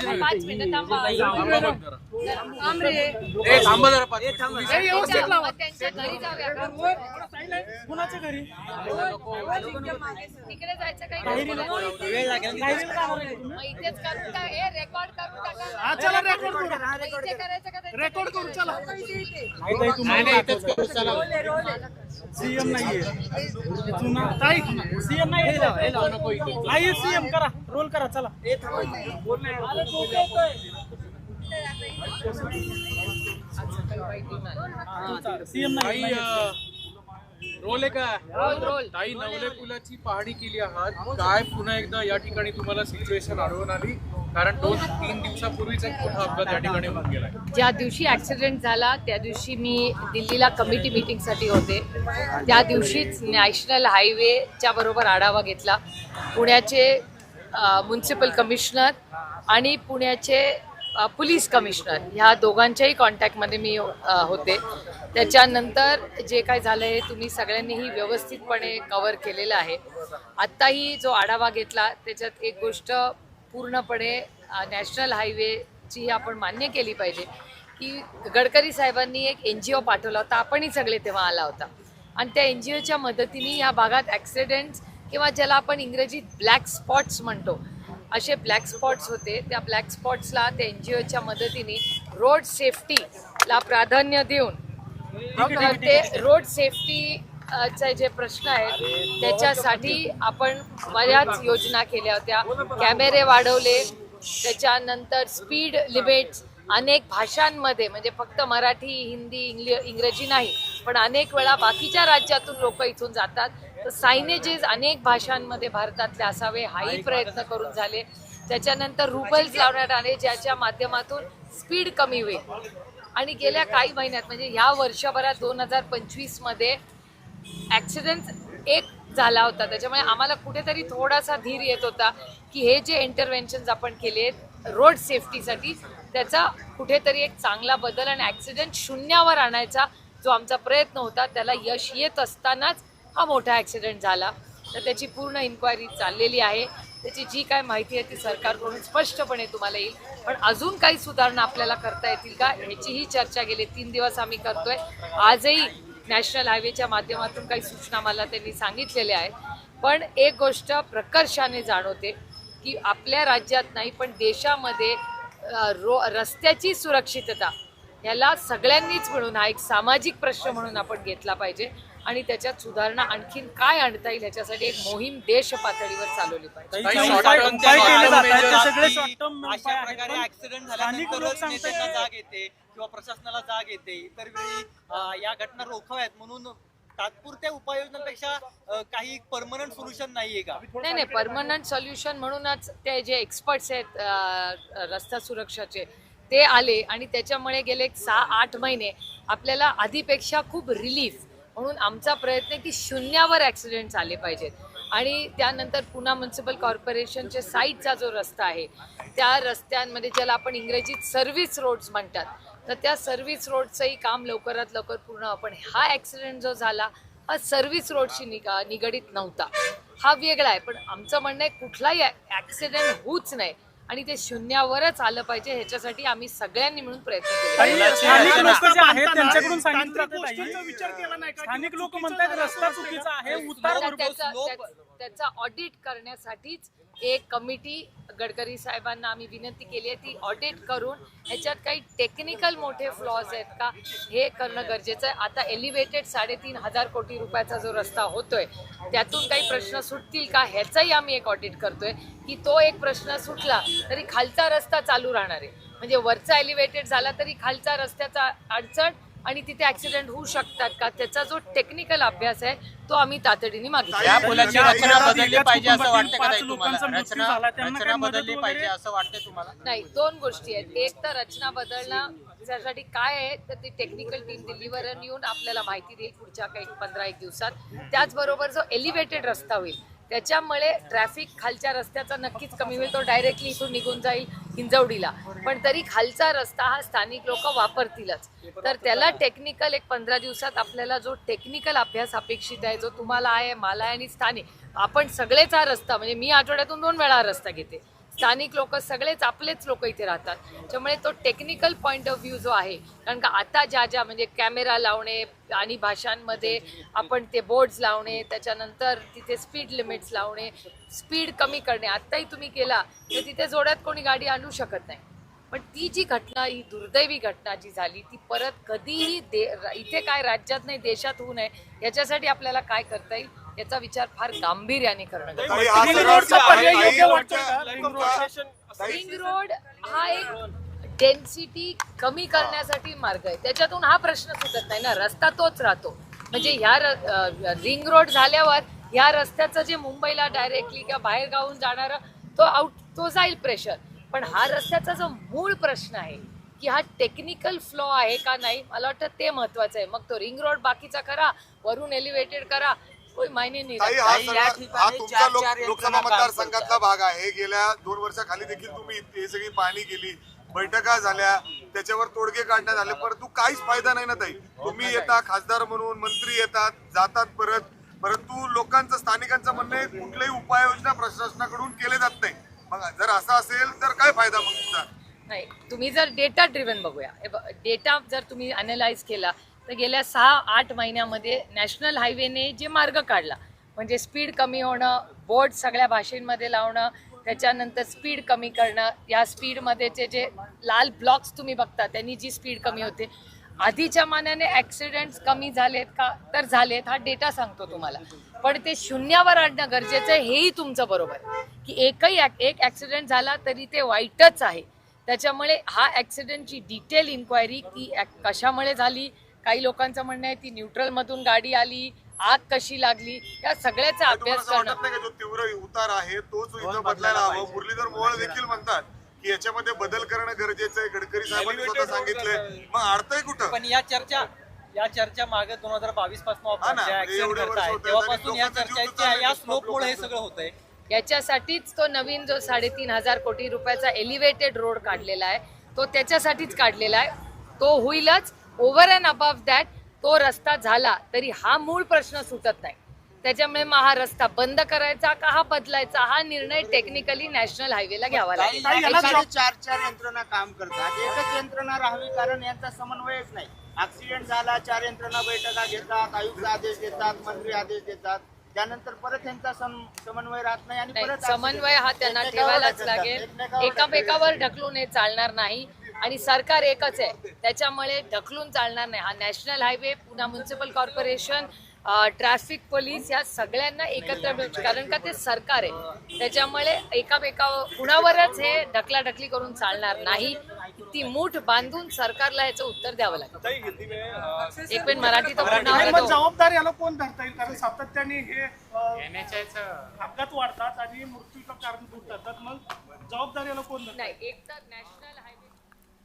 पाच मिनिटं थांबा. ए, थांबा जरा. पाच मिनिटं. त्यांच्या- मग त्यांच्या घरी जाऊया का? कुणाच्या घरी? तिकडे जायचं काही मग इथेच करून टाक हे रेकॉर्ड करून टाका चला रेकॉर्ड करू. मग इथे करायचं का त्यांच्या रेकॉर्ड करू. चला? नाही, नाही, इथेच करू, चला. सीएम नाहीये. जुना ताई सीएम नाही नाही सीएम करा रोल करा चला. सीएम ताई नाही रोल आहे का? ताई नवले पुलाची पाहणी केली आहात. काय पुन्हा एकदा या ठिकाणी तुम्हाला सिच्युएशन आढळून आली? कारण दोन तीन दिवसापूर्वीच एक मोठा अपघात या ठिकाणी होऊन गेला ज्या दिवशी ऍक्सिडेंट झाला त्या दिवशी मी दिल्लीला कमिटी मीटिंगसाठी होते. त्या दिवशीच नॅशनल हायवेच्या बरोबर आढावा घेतला. पुण्याचे म्युन्सिपल कमिशनर आणि पुण्याचे पोलीस कमिशनर ह्या दोघांच्याही कॉन्टॅक्टमध्ये मी होते. त्याच्यानंतर जे काय झालं आहे तुम्ही सगळ्यांनीही व्यवस्थितपणे कवर केलेलं आहे. आत्ताही जो आढावा घेतला त्याच्यात एक गोष्ट पूर्णपणे नॅशनल हायवेची आपण मान्य केली पाहिजे की गडकरी साहेबांनी एक एन जी ओ पाठवला होता आपणही सगळे तेव्हा आला होता. आणि त्या एन जी ओच्या मदतीने या भागात ॲक्सिडेंट्स किंवा ज्याला आपण इंग्रजीत ब्लॅक स्पॉट्स म्हणतो असे ब्लॅक स्पॉट्स होते. त्या ब्लॅक स्पॉट्सला त्या एन जी ओच्या मदतीने रोड सेफ्टीला प्राधान्य देऊन ते रोड सेफ्टी चे जे प्रश्न आहेत त्याच्यासाठी आपण बऱ्याच योजना केल्या होत्या. कॅमेरे वाढवले त्याच्यानंतर स्पीड लिमिट्स अनेक भाषांमध्ये म्हणजे फक्त मराठी हिंदी इंग्लि इंग्रजी नाही पण अनेक वेळा बाकीच्या राज्यातून लोक इथून जातात. तर सायनेजेस अनेक भाषांमध्ये भारतातले असावे हाही प्रयत्न करून झाले. त्याच्यानंतर रुबल्स लावण्यात आले ज्याच्या माध्यमातून स्पीड कमी होईल. आणि गेल्या काही महिन्यात म्हणजे ह्या वर्षभरात दोन हजार पंचवीसमध्ये ॲक्सिडेंट एक झाला होता. त्याच्यामुळे आम्हाला कुठेतरी थोडासा धीर येत होता की हे जे इंटरव्हेन्शन्स आपण केले रोड सेफ्टीसाठी त्याचा कुठेतरी एक चांगला बदल आणि ॲक्सिडेंट शून्यावर आणायचा जो आमचा प्रयत्न होता त्याला यश येत असतानाच हा मोठा ॲक्सिडेंट झाला. तर त्याची पूर्ण इन्क्वायरी चाललेली आहे. त्याची जी काय माहिती आहे ती सरकारकडून स्पष्टपणे तुम्हाला येईल. पण अजून काही सुधारणा आपल्याला करता येतील का ह्याचीही चर्चा गेले तीन दिवस आम्ही करतोय. आजही नॅशनल हायवेच्या माध्यमातून काही सूचना मला त्यांनी सांगितलेल्या आहेत. पण एक गोष्ट प्रकर्षाने जाणवते की आपल्या राज्यात नाही पण देशामध्ये रो रस्त्याची सुरक्षितता याला सगळ्यांनीच मिळून हा एक सामाजिक प्रश्न म्हणून आपण घेतला पाहिजे. आणि त्याच्यात सुधारणा आणखीन काय आणता येईल ह्याच्यासाठी एक मोहीम देश पातळीवर चालवली पाहिजे. उपाय उपाय केले जातात ते सगळे उपाय अशा आहेत. प्रकारे पण ऍक्सिडेंट स्थानिक लोक झाल्यानंतरच नेत्यांना सांगतायत जाग येते किंवा प्रशासनाला जाग येते. इतर वेळी अं, या घटना रोखाव्यात म्हणून तात्पुरत्या उपाययोजनांपेक्षा अं, काही परमनंट सोल्युशन नाहीये का? नाही नाही. परमनंट सोल्युशन म्हणूनच ते जे एक्सपर्ट्स आहेत अ, रस्ता सुरक्षाचे ते आले आणि त्याच्यामुळे गेले एक सहा आठ महिने आपल्याला आधीपेक्षा खूप रिलीफ म्हणून आमचा प्रयत्न आहे की शून्यावर ॲक्सिडेंट आले पाहिजेत. आणि त्यानंतर पुन्हा म्युन्सिपल कॉर्पोरेशनच्या साईडचा जो रस्ता आहे त्या रस्त्यांमध्ये ज्याला आपण इंग्रजीत सर्व्हिस रोड्स म्हणतात तर त्या सर्व्हिस रोडचंही काम लवकरात लवकर पूर्ण पण हा ॲक्सिडेंट जो झाला हा सर्व्हिस रोडशी निगा निगडीत नव्हता. हा वेगळा आहे पण आमचं म्हणणं आहे कुठलाही ॲक्सिडेंट होऊच नाही आणि ते शून्यावरच आलं पाहिजे ह्याच्यासाठी आम्ही सगळ्यांनी मिळून प्रयत्न केले ताई, पाहिजे. स्थानिक लोक जे आहेत बांधताना त्यांच्याकडून सांगितलं तांत्रिक जातं, ताई, गोष्टींचा विचार केला नाही का? स्थानिक की लोक चुकीचं म्हणतात झालं. रस्ता चुकीचा आहे उतार त्या- भरपूर त्याचा slope- त्या- त्याचा ऑडिट करण्यासाठीच एक कमिटी गडकरी साहेबांना आम्ही विनंती केली आहे ती ऑडिट करून ह्याच्यात काही टेक्निकल मोठे फ्लॉज आहेत का हे करणं गरजेचं आहे. आता एलिव्हेटेड साडेतीन हजार कोटी रुपयाचा जो रस्ता होतोय त्यातून काही प्रश्न सुटतील का ह्याचाही आम्ही एक ऑडिट करतोय की तो एक प्रश्न सुटला तरी खालचा रस्ता चालू राहणार आहे. म्हणजे वरचा एलिव्हेटेड झाला तरी खालचा रस्त्याचा अडचण आणि तिथे ऍक्सिडेंट होऊ शकतात का? त्याचा जो टेक्निकल अभ्यास आहे तो आम्ही तातडीने मागितला. या पुलाची रचना बदलली पाहिजे असं वाटतं का ताई तुम्हाला? रचना बदलली पाहिजे असं वाटतंय तुम्हाला? नाही दोन गोष्टी आहेत. एक तर रचना बदलणं त्यासाठी काय आहे तर ती टेक्निकल टीम दिल्लीवर येऊन आपल्याला माहिती देईल पुढच्या काही पंधरा एक दिवसात. त्याचबरोबर जो एलिव्हेटेड रस्ता होईल त्याच्यामुळे ट्रॅफिक खालच्या रस्त्याचा नक्कीच कमी होईल. तो डायरेक्टली इथून निघून जाईल. हिंजवडीला. पण तरी खालचा रस्ता हा स्थानिक लोक वापरतीलच. तर त्याला टेक्निकल एक पंधरा दिवसात आपल्याला जो टेक्निकल अभ्यास अपेक्षित आहे जो तुम्हाला आहे मला आहे आणि स्थानिक आपण सगळेच हा रस्ता म्हणजे मी आठवड्यातून दोन वेळा हा रस्ता घेते. स्थानिक लोक सगळेच आपलेच लोक इथे राहतात. त्यामुळे तो टेक्निकल पॉईंट ऑफ व्ह्यू जो आहे कारण का आता ज्या ज्या म्हणजे कॅमेरा लावणे आणि भाषांमध्ये आपण ते बोर्ड्स लावणे त्याच्यानंतर तिथे स्पीड लिमिट्स लावणे स्पीड कमी करणे आत्ताही तुम्ही केला तर तिथे जोड्यात कोणी गाडी आणू शकत नाही. पण ती जी घटना ही दुर्दैवी घटना जी झाली ती परत कधीही दे इथे काय राज्यात नाही देशात होऊ नये याच्यासाठी आपल्याला काय करता येईल? याचा विचार फार गांभीर्याने करणं हा रिंग रिंग रोड हा एक डेन्सिटी कमी करण्यासाठी मार्ग आहे. त्याच्यातून हा प्रश्न सुटत नाही ना. रस्ता तोच राहतो. म्हणजे ह्या रिंग रोड झाल्यावर ह्या रस्त्याचं जे मुंबईला डायरेक्टली किंवा बाहेर गावून जाणारं तो आउट तो जाईल प्रेशर पण हा रस्त्याचा जो मूळ प्रश्न आहे की हा टेक्निकल फ्लॉ आहे का नाही मला वाटतं ते महत्वाचं आहे. मग तो रिंग रोड बाकीचा करा वरून एलिव्हेटेड करा कोई मायने नाही. ताई रखता. ताई, या सगळा हा ठिकाणी तुमचा चार- लोक- चार यंत्रणा लोकसभा काम मतदारसंघातला करतात. भाग आहे. गेल्या दोन वर्षाखाली देखील तुम्ही ही सगळी पाहणी केली. बैठका झाल्या. त्याच्यावर तोडगे काढण्यात आले. परंतु काहीच फायदा नाही ना ताई. तुम्ही येता खासदार म्हणून मंत्री येतात जातात परत. परंतु लोकांचं स्थानिकांचं म्हणणं आहे कुठल्याही उपाययोजना प्रशासनाकडून केले जात नाही. मग जर असं असेल तर काय फायदा मग तुमचा? नाही तुम्ही जर डेटा ड्रिव्हन बघूया. डेटा जर तुम्ही अनालाइज केला तर गेल्या सहा आठ महिन्यामध्ये नॅशनल हायवेने जे मार्ग काढला म्हणजे स्पीड कमी होणं बोर्ड सगळ्या भाषेमध्ये लावणं त्याच्यानंतर स्पीड कमी करणं या स्पीडमध्येचे जे लाल ब्लॉक्स तुम्ही बघता त्यांनी जी स्पीड कमी होते. आधीच्या मानाने ॲक्सिडेंट्स कमी झालेत का? तर झालेत हा डेटा सांगतो तुम्हाला. पण ते शून्यावर आणणं गरजेचं आहे हेही तुमचं बरोबर की एकही एक ॲक्सिडेंट झाला तरी ते वाईटच आहे. त्याच्यामुळे हा ॲक्सिडेंटची डिटेल इन्क्वायरी ती ॲक- कशामुळे झाली काही लोकांचं म्हणणं आहे ती न्यूट्रल मधून गाडी आली आग कशी लागली या सगळ्याचा अभ्यास करणं. नाही का जो तीव्र उतार आहे तोच इथं बदलायला हवा? मुरलीधर मोहोळ देखील म्हणतात की याच्यामध्ये बदल करणं गरजेचं आहे. गडकरी साहेबांनी स्वतः सांगितलंय. मग अडतंय कुठं? पण या चर्चा या चर्चा मागे दोन हजार बावीसपासून हा म्हणजे तेव्हापासून या चाललाय या की स्लोपमुळे हे. सगळं होतंय. याच्यासाठीच तो नवीन जो साडेतीन हजार कोटी रुपयाचा एलिव्हेटेड रोड काढलेला आहे तो त्याच्यासाठीच काढलेला आहे. तो होईलच ओव्हर अँड अबव दॅट तो रस्ता झाला तरी हा मूळ प्रश्न सुटत नाही. त्याच्यामुळे मग हा रस्ता बंद करायचा का हा बदलायचा? हा निर्णय टेक्निकली नॅशनल हायवेला घ्यावा लागेल. याला जॉब- चार चार यंत्रणा काम करतात. एकच यंत्रणा राहावी कारण यांचा समन्वयच नाही. ऍक्सिडेंट झाला चार यंत्रणा बैठका घेतात आयुक्त आदेश देतात मंत्री आदेश देतात. त्यानंतर परत यांचा सम- समन्वय राहत नाही आणि नाही परत समन्वय हा त्यांना एकमेकावर ठेवायलाच ढकलतात, लागेल. एकमेकावर एकामेकावर ढकलून हे चालणार नाही. आणि सरकार एकच आहे. त्याच्यामुळे ढकलून चालणार नाही. हा नॅशनल हायवे पुन्हा म्युन्सिपल कॉर्पोरेशन ट्रॅफिक पोलीस या सगळ्यांना एकत्र मिळून कारण का ते सरकार आहे. त्याच्यामुळे एकामेका कुणावरच हे ढकलाढकली करून चालणार नाही. ती मूठ बांधून सरकारला याचं उत्तर द्यावं लागेल. एक मिनिट मराठी तो पूर्ण नाही, आवडत मग हो. जबाबदार याला कोण धरता येईल? कारण सातत्याने हे अपघात वाढतात आणि कारणीभूत ठरतात. मग जबाबदार याला कोण धरता नाही एक तर नॅशनल